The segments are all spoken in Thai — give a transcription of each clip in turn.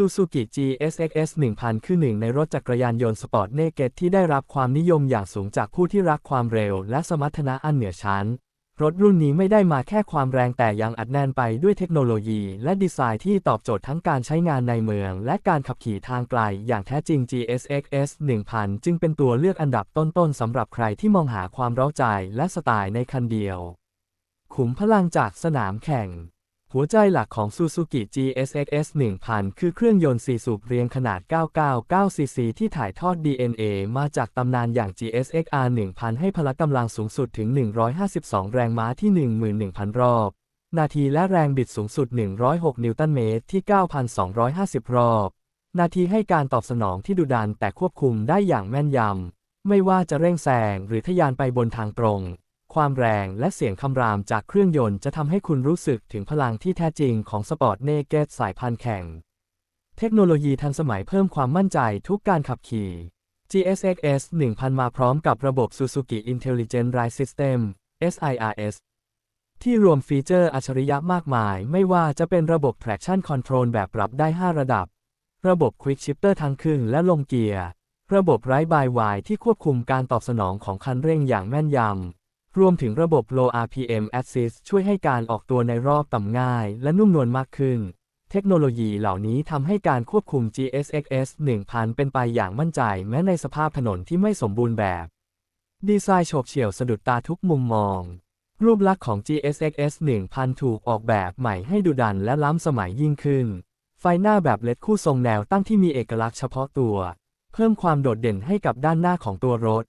Suzuki GSX-S 1000 คือหนึ่งในรถจักรยานยนต์สปอร์ตเนเกตที่ได้รับความนิยมอย่างสูงจากผู้ที่รักความเร็วและสมรรถนะอันเหนือชั้น รถรุ่นนี้ไม่ได้มาแค่ความแรงแต่ยังอัดแน่นไปด้วยเทคโนโลยีและดีไซน์ที่ตอบโจทย์ทั้งการใช้งานในเมือง และการขับขี่ทางไกลอย่างแท้จริง GSX-S 1000 จึงเป็นตัวเลือกอันดับต้นๆสำหรับใครที่มองหาความเร้าใจและสไตล์ในคันเดียว ขุมพลังจากสนามแข่ง หัวใจหลักของ Suzuki GSX-S 1000 คือเครื่องยนต์ 4 สูบเรียงขนาด 999 cc ที่ถ่ายทอด DNA มาจากตำนานอย่าง GSX-R 1000 ให้พละกำลังสูงสุดถึง 152 แรงม้าที่ 11,000 รอบ นาทีและแรงบิดสูงสุด 106 นิวตันเมตรที่ 9,250 รอบ นาทีให้การตอบสนองที่ดุดันแต่ควบคุมได้อย่างแม่นยำ ไม่ว่าจะเร่งแซงหรือทะยานไปบนทางตรง ความแรงและเสียงคำรามจากเครื่องยนต์จะทำให้คุณรู้สึกถึงพลังที่แท้จริงของสปอร์ตเนเกตสายพันธุ์แข่ง เทคโนโลยีทันสมัยเพิ่มความมั่นใจทุกการขับขี่ GSX-S 1000 มาพร้อมกับระบบ Suzuki Intelligent Ride System SIRS ที่รวมฟีเจอร์อัจฉริยะมากมาย ไม่ว่าจะเป็นระบบ traction control แบบปรับได้ 5 ระดับ ระบบ quick shifter ทั้งขึ้นและลงเกียร์ ระบบ Ride by Wire ที่ควบคุมการตอบสนองของคันเร่งอย่างแม่นยำ รวมถึงระบบ Low RPM Assist ช่วยให้การออกตัวในรอบต่ำง่าย และนุ่มนวลมากขึ้น เทคโนโลยีเหล่านี้ทำให้การควบคุม GSX-S 1000 เป็นไปอย่างมั่นใจแม้ในสภาพถนนที่ไม่สมบูรณ์แบบ ดีไซน์โฉบเฉี่ยวสะดุดตาทุกมุมมอง รูปลักษณ์ของ GSX-S 1000 ถูกออกแบบใหม่ให้ดุดันและล้ำสมัยยิ่งขึ้น ไฟหน้าแบบเลดคู่ทรงแนวตั้งที่มีเอกลักษณ์เฉพาะตัว เพิ่มความโดดเด่นให้กับด้านหน้าของตัวรถ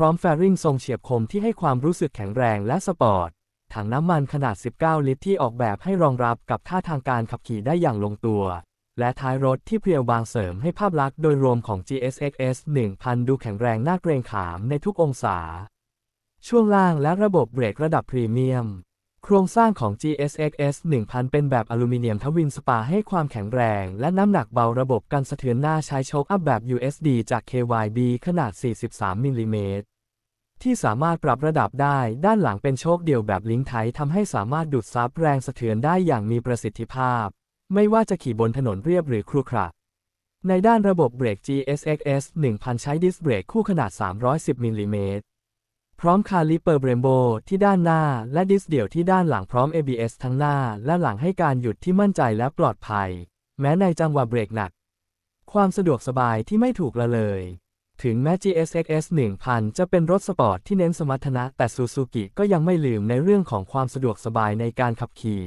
พร้อมแฟริงทรงเฉียบคมที่ให้ความรู้สึกแข็งแรงและสปอร์ต ถังน้ำมันขนาด 19 ลิตรที่ออกแบบให้รองรับกับท่าทางการขับขี่ได้อย่างลงตัว และท้ายรถที่เพรียวบางเสริมให้ภาพลักษณ์โดยรวมของ GSX-S 1000 ดูแข็งแรงน่าเกรงขามในทุกองศา ช่วงล่างและระบบเบรกระดับพรีเมียม โครงสร้างของ GSX-S 1000 เป็นแบบอลูมิเนียมทวินสปาให้ความแข็งแรง และน้ำหนักเบาระบบกันสะเทือนหน้าใช้โชคอัพแบบ USD จาก KYB ขนาด 43 มิลลิเมตรที่สามารถปรับระดับได้ด้านหลังเป็นโชคเดี่ยวแบบลิงก์ไททำให้สามารถดูดซับแรงสะเทือนได้อย่างมีประสิทธิภาพ ไม่ว่าจะขี่บนถนนเรียบหรือครุขระในด้านระบบเบรก GSX-S 1000 ใช้ดิสเบรกคู่ขนาด 310มิลลิเมตร พร้อมคาลิเปอร์เบรมโบที่ด้านหน้า และดิสเดี่ยวที่ด้านหลังพร้อม ABS ทั้งหน้าและหลังให้การหยุดที่มั่นใจและปลอดภัย แม้ในจังหวะเบรกหนัก ความสะดวกสบายที่ไม่ถูกละเลย ถึงแม้ GSX-S 1000 จะเป็นรถสปอร์ตที่เน้นสมรรถนะ แต่ Suzuki ก็ยังไม่ลืมในเรื่องของความสะดวกสบายในการขับขี่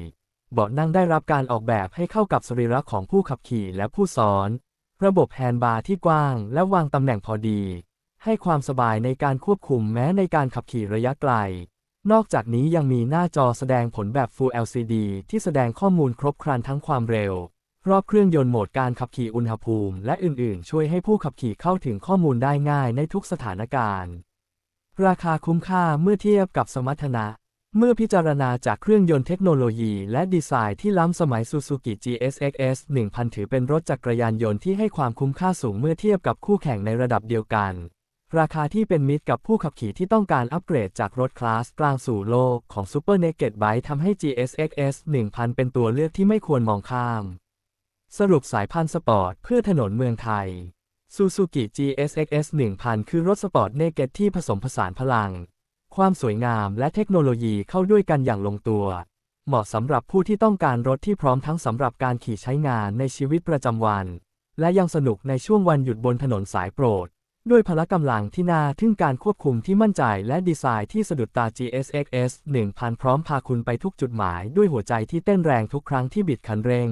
เบาะนั่งได้รับการออกแบบให้เข้ากับสรีระของผู้ขับขี่และผู้ซ้อน ระบบแฮนด์บาร์ที่กว้างและวางตำแหน่งพอดี ให้ความสบายในการควบคุมแม้ในการขับขี่ระยะไกล นอกจากนี้ยังมีหน้าจอแสดงผลแบบ Full LCD ที่แสดงข้อมูลครบครันทั้งความเร็ว รอบเครื่องยนต์โหมดการขับขี่อุณหภูมิ และอื่นๆ ช่วยให้ผู้ขับขี่เข้าถึงข้อมูลได้ง่ายในทุกสถานการณ์ ราคาคุ้มค่าเมื่อเทียบกับสมรรถนะเมื่อพิจารณาจากเครื่องยนต์เทคโนโลยีและดีไซน์ที่ล้ำสมัย Suzuki GSX-S 1000 ถือเป็นรถจักรยานยนต์ที่ให้ความคุ้มค่าสูงเมื่อเทียบกับคู่แข่งในระดับเดียวกัน ราคาที่เป็นมิตรกับผู้ขับขี่ที่ต้องการอัปเกรดจากรถคลาสกลางสู่โลกของ Super Naked Bike ทำให้ GSX-S 1000 เป็นตัวเลือกที่ไม่ควรมองข้าม สรุปสายพันธุ์สปอร์ตเพื่อถนนเมืองไทย Suzuki GSX-S 1000 คือรถสปอร์ตเนเกตที่ผสมผสานพลัง ความสวยงามและเทคโนโลยีเข้าด้วยกันอย่างลงตัว เหมาะสำหรับผู้ที่ต้องการรถที่พร้อมทั้งสำหรับการขี่ใช้งานในชีวิตประจำวัน และยังสนุกในช่วงวันหยุดบนถนนสายโปรด ด้วยพละกำลังที่น่าทึ่งการควบคุมที่มั่นใจและดีไซน์ที่สะดุดตา GSX-S 1000 พร้อมพาคุณไปทุกจุดหมายด้วยหัวใจที่เต้นแรงทุกครั้งที่บิดคันเร่ง